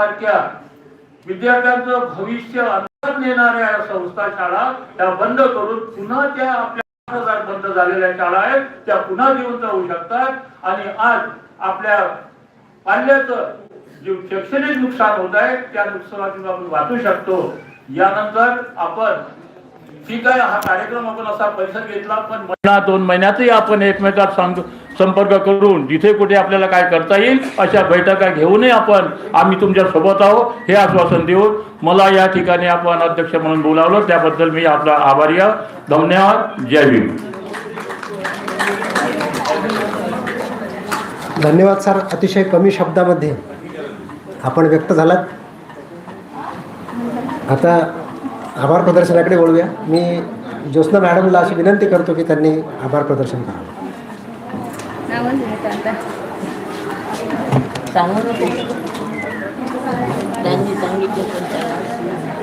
सारख्या विद्यार्थ्यांचं भविष्य अंतर नेणाऱ्या संस्था शाळा त्या बंद करून पुन्हा त्या आपल्या बंद झालेल्या शाळा आहेत त्या पुन्हा घेऊन जाऊ शकतात. आणि आज आपल्या पाल्याचं जे शैक्षणिक नुकसान होत आहे त्या नुकसानातून आपण वाचू शकतो. यानंतर आपण ठीक आहे हा कार्यक्रम आपण असा परिसर घेतला पण महिना दोन महिन्यातही आपण एकमेकात सांग संपर्क करून जिथे कुठे आपल्याला काय करता येईल अशा बैठका घेऊनही आपण आम्ही तुमच्यासोबत आहोत हे आश्वासन देऊन मला या ठिकाणी आपण अध्यक्ष म्हणून बोलावलं त्याबद्दल मी आपला आभारी आहे. धन्यवाद. जय भीम धन्यवाद सर. अतिशय कमी शब्दामध्ये आपण व्यक्त झालात. आता आभार प्रदर्शनाकडे वळूया. मी ज्योत्ना मॅडमला अशी विनंती करतो की त्यांनी आभार प्रदर्शन करावं.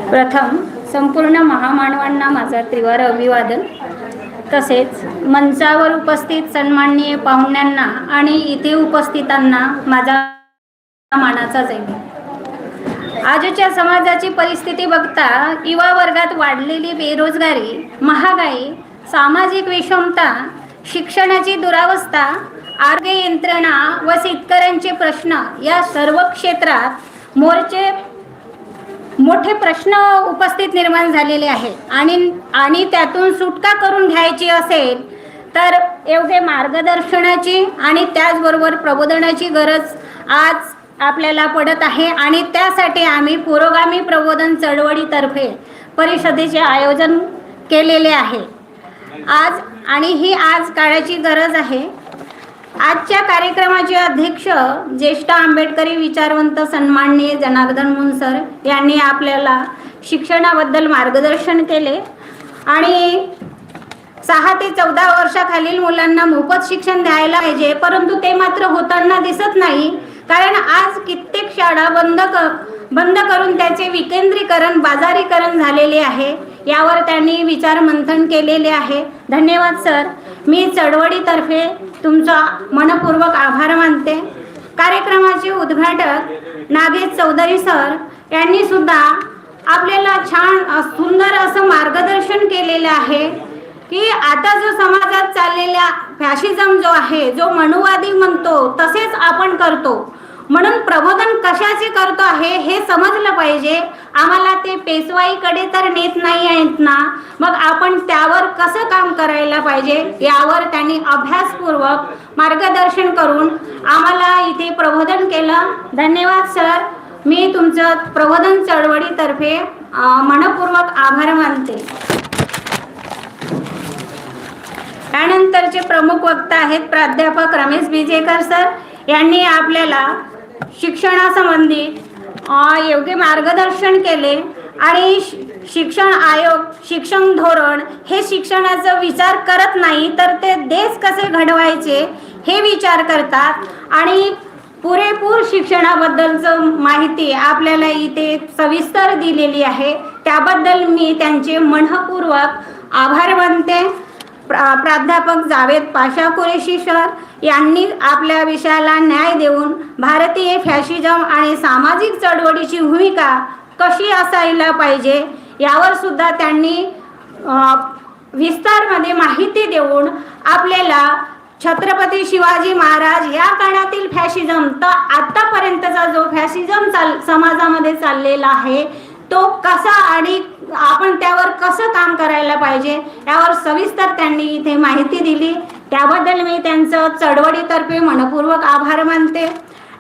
प्रथम संपूर्ण महामानवांना माझा त्रिवार अभिवादन. तसेच मंचावर उपस्थित सन्माननीय पाहुण्यांना आणि इथे उपस्थितांना माझा मानाचा जाईल आजच्या समाजाची परिस्थिती बघता युवा वर्गात वाढलेली बेरोजगारी महागाई सामाजिक विषमता शिक्षणाची दुरावस्था आरोग्य यंत्रणा व शेतकऱ्यांचे प्रश्न या सर्व क्षेत्रात मोर्चे मोठे प्रश्न उपस्थित निर्माण झालेले आहेत. आणि आणि त्यातून सुटका करून घ्यायची असेल तर एवढे मार्गदर्शनाची आणि त्याचबरोबर प्रबोधनाची गरज आज आपल्याला पडत आहे आणि त्यासाठी आम्ही पुरोगामी प्रबोधन चळवळीतर्फे परिषदेचे आयोजन केलेले आहे. आज आणि ही आज काळाची गरज आहे. आजच्या कार्यक्रमाचे अध्यक्ष ज्येष्ठ आंबेडकरी विचारवंत सन्माननीय जनार्दन मुनसर यांनी आपल्याला शिक्षणाबद्दल मार्गदर्शन केले आणि सहा ते चौदा वर्षाखालील मुलांना मोफत शिक्षण द्यायला पाहिजे परंतु ते मात्र होताना दिसत नाही. कारण आज कित्येक शाळा बंद क बंद करून त्याचे विकेंद्रीकरण बाजारीकरण झालेले आहे. यावर त्यांनी विचार मंथन केलेले आहे. धन्यवाद सर. मी चळवळीतर्फे तुमचा मनपूर्वक आभार मानते. कार्यक्रमाचे उद्घाटक नागेश चौधरी सर यांनी सुद्धा आपल्याला छान सुंदर असं मार्गदर्शन केलेलं आहे की आता जो समाजात चाललेला फॅशिझम जो आहे जो मनुवादी म्हणतो तसेच आपण करतो. म्हणून प्रबोधन कशाचे करतो आहे हे समजलं पाहिजे. आम्हाला ते पेशवाईकडे तर नेत नाही आहेत ना. मग आपण त्यावर कसं काम करायला पाहिजे यावर त्यांनी अभ्यासपूर्वक मार्गदर्शन करून आम्हाला इथे प्रबोधन केलं. धन्यवाद सर. मी तुमचं प्रबोधन चळवळीतर्फे मनपूर्वक आभार मानते. त्यानंतरचे प्रमुख वक्ता आहेत प्राध्यापक रमेश बिजेकर सर. यांनी आपल्याला शिक्षणासंबंधी योग्य मार्गदर्शन केले आणि शिक्षण आयोग शिक्षण धोरण हे शिक्षणाचा विचार करत नाही तर ते देश कसे घडवायचे हे विचार करतात. आणि पुरेपूर शिक्षणाबद्दलचं माहिती आपल्याला इथे सविस्तर दिलेली आहे. त्याबद्दल मी त्यांचे मनपूर्वक आभार मानते. प्रा प्राध्यापक जावेद पाशा कुरेशी सर यांनी आपल्या विषयाला न्याय देऊन भारतीय फॅशिझम आणि सामाजिक चळवळीची भूमिका कशी असायला पाहिजे यावर सुद्धा त्यांनी विस्तारमध्ये माहिती देऊन आपल्याला छत्रपती शिवाजी महाराज या काळातील फॅशिझम तर आतापर्यंतचा जो फॅशिझम चाल समाजामध्ये चाललेला आहे तो कसा आणि आपण त्यावर कसं काम करायला पाहिजे यावर सविस्तर त्यांनी इथे माहिती दिली. त्याबद्दल मी त्यांचं चळवळीतर्फे मनपूर्वक आभार मानते.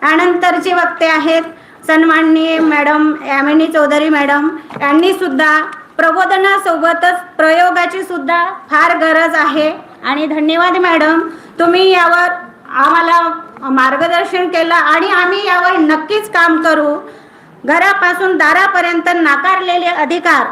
यानंतरचे वक्ते आहेत सन्माननीय मॅडम यामिनी चौधरी मॅडम. यांनी सुद्धा प्रबोधनासोबतच प्रयोगाची सुद्धा फार गरज आहे. आणि धन्यवाद मॅडम. तुम्ही यावर आम्हाला मार्गदर्शन केलं आणि आम्ही यावर नक्कीच काम करू. घरापासून दारापर्यंत नाकारलेले अधिकार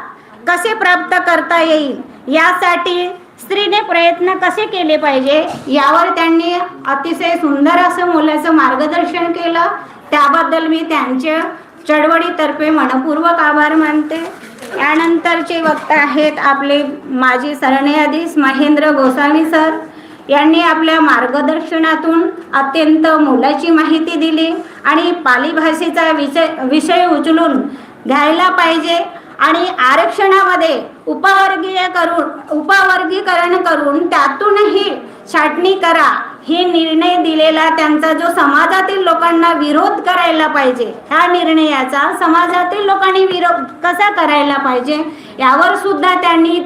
कसे प्राप्त करता येईल? यासाठी स्त्रीने प्रयत्न कसे केले पाहिजे? यावर त्यांनी अतिशय सुंदर असं मुलाचं मार्गदर्शन केलं. त्याबद्दल मी त्यांच्या चळवळीतर्फे मनपूर्वक आभार मानते. यानंतरचे वक्ता आहेत आपले माजी सरन्यायाधीश महेंद्र गोस्वामी सर. यांनी आपल्या मार्गदर्शनातून अत्यंत मोलाची माहिती दिली आणि पाली भाषेचा विषय विषय उचलून घ्यायला पाहिजे आणि आरक्षणामध्ये उपवर्गीय करून उपवर्गीकरण करून त्यातूनही छाटणी करा हे निर्णय दिलेला त्यांचा जो समाजातील लोकांना विरोध करायला पाहिजे ह्या निर्णयाचा समाजातील लोकांनी विरोध कसा करायला पाहिजे यावर सुद्धा त्यांनी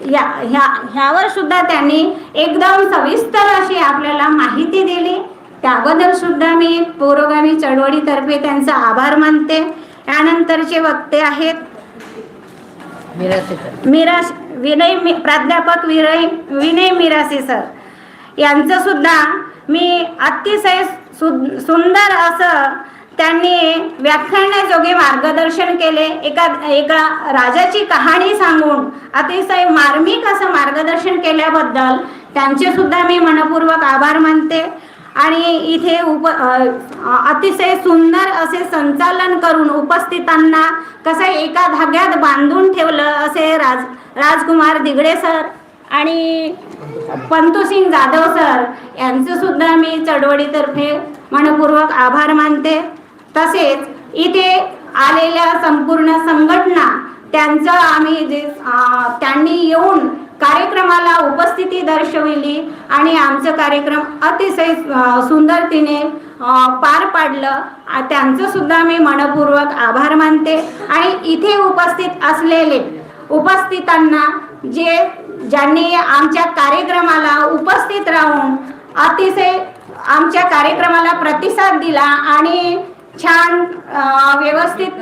या ह्या ह्यावर सुद्धा त्यांनी एकदम सविस्तर अशी आपल्याला माहिती दिली. त्याबद्दल सुद्धा मी पुरोगामी चळवळीतर्फे त्यांचा आभार मानते. त्यानंतरचे वक्ते आहेत मीरा विनय मी- प्राध्यापक विनय विनय मिरासे सर. यांचं सुद्धा मी अतिशय सु- सुंदर असं त्यांनी व्याख्यानाजोगे मार्गदर्शन केले. एका एका राजाची कहाणी सांगून अतिशय मार्मिक असं मार्गदर्शन केल्याबद्दल त्यांचे सुद्धा मी मनपूर्वक आभार मानते. आणि इथे उप अतिशय सुंदर असे संचालन करून उपस्थितांना कसं एका धाग्यात बांधून ठेवलं असे राज राजकुमार दिगडे सर आणि पंतुसिंग जाधव सर यांचं सुद्धा मी चळवळीतर्फे मनपूर्वक आभार मानते. तसेच इथे आलेल्या संपूर्ण संघटना त्यांचं आम्ही जे त्यांनी येऊन कार्यक्रमाला उपस्थिती दर्शविली आणि आमचं कार्यक्रम अतिशय सुंदरतेने पार पाडलं. त्यांचं सुद्धा मी मनपूर्वक आभार मानते. आणि इथे उपस्थित असलेले उपस्थितांना जे ज्यांनी आमच्या कार्यक्रमाला उपस्थित राहून अतिशय आमच्या कार्यक्रमाला प्रतिसाद दिला आणि छान व्यवस्थित.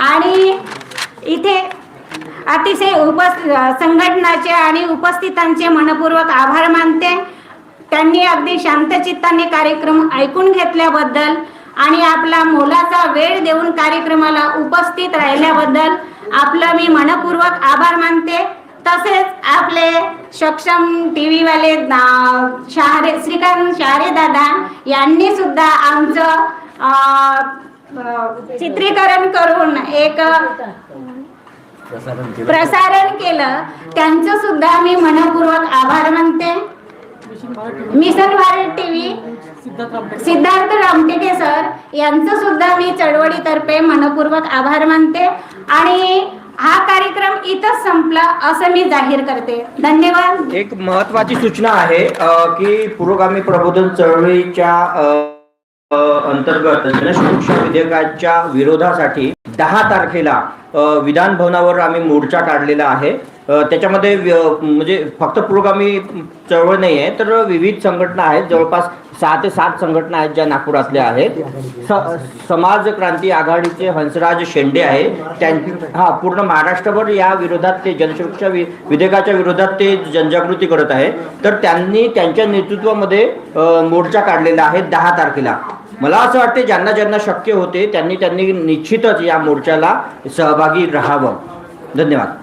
आणि इथे अतिशय उपस् संघटनाचे आणि उपस्थितांचे मनपूर्वक आभार मानते. त्यांनी अगदी शांतचित्ताने कार्यक्रम ऐकून घेतल्याबद्दल आणि आपला मोलाचा वेळ देऊन कार्यक्रमाला उपस्थित राहिल्याबद्दल आपलं मी मनपूर्वक आभार मानते. तसेच आपले सक्षम टी व्हीवाले शहारे श्रीकांत शहारे दादा यांनी सुद्धा आमचं चित्रीकरण करून एक प्रसारण केलं. त्यांचं सुद्धा मी मनपूर्वक आभार मानते. Mission Bharat TV Siddharth Ramteke sir यांचं सुद्धा मी चळवळीतर्फे मनपूर्वक आभार मानते. आणि कार्यक्रम संपला असं मी जाहीर करते. धन्यवाद. एक महत्वाची सूचना आहे की पुरोगामी प्रबोधन चळवळीच्या अंतर्गत जनसुरक्षा विधेयकाच्या विरोधासाठी दहा तारखेला विधान भवनावर आम्ही मोर्चा काढलेला आहे. त्याच्यामध्ये म्हणजे फक्त पुरोगामी चळवळ नाही आहे तर विविध संघटना आहेत. जवळपास सहा ते सात संघटना आहेत ज्या नागपुरातल्या आहेत. समाज क्रांती आघाडीचे हंसराज शेंडे आहे. त्यां हा पूर्ण महाराष्ट्रभर या विरोधात ते जनसुरक्षा विधेयकाच्या विरोधात ते जनजागृती करत आहे. तर त्यांनी त्यांच्या नेतृत्वामध्ये मोर्चा काढलेला आहे दहा तारखेला. मला असं वाटते ज्यांना ज्यांना शक्य होते त्यांनी त्यांनी निश्चितच या मोर्चाला सहभागी राहावं. धन्यवाद.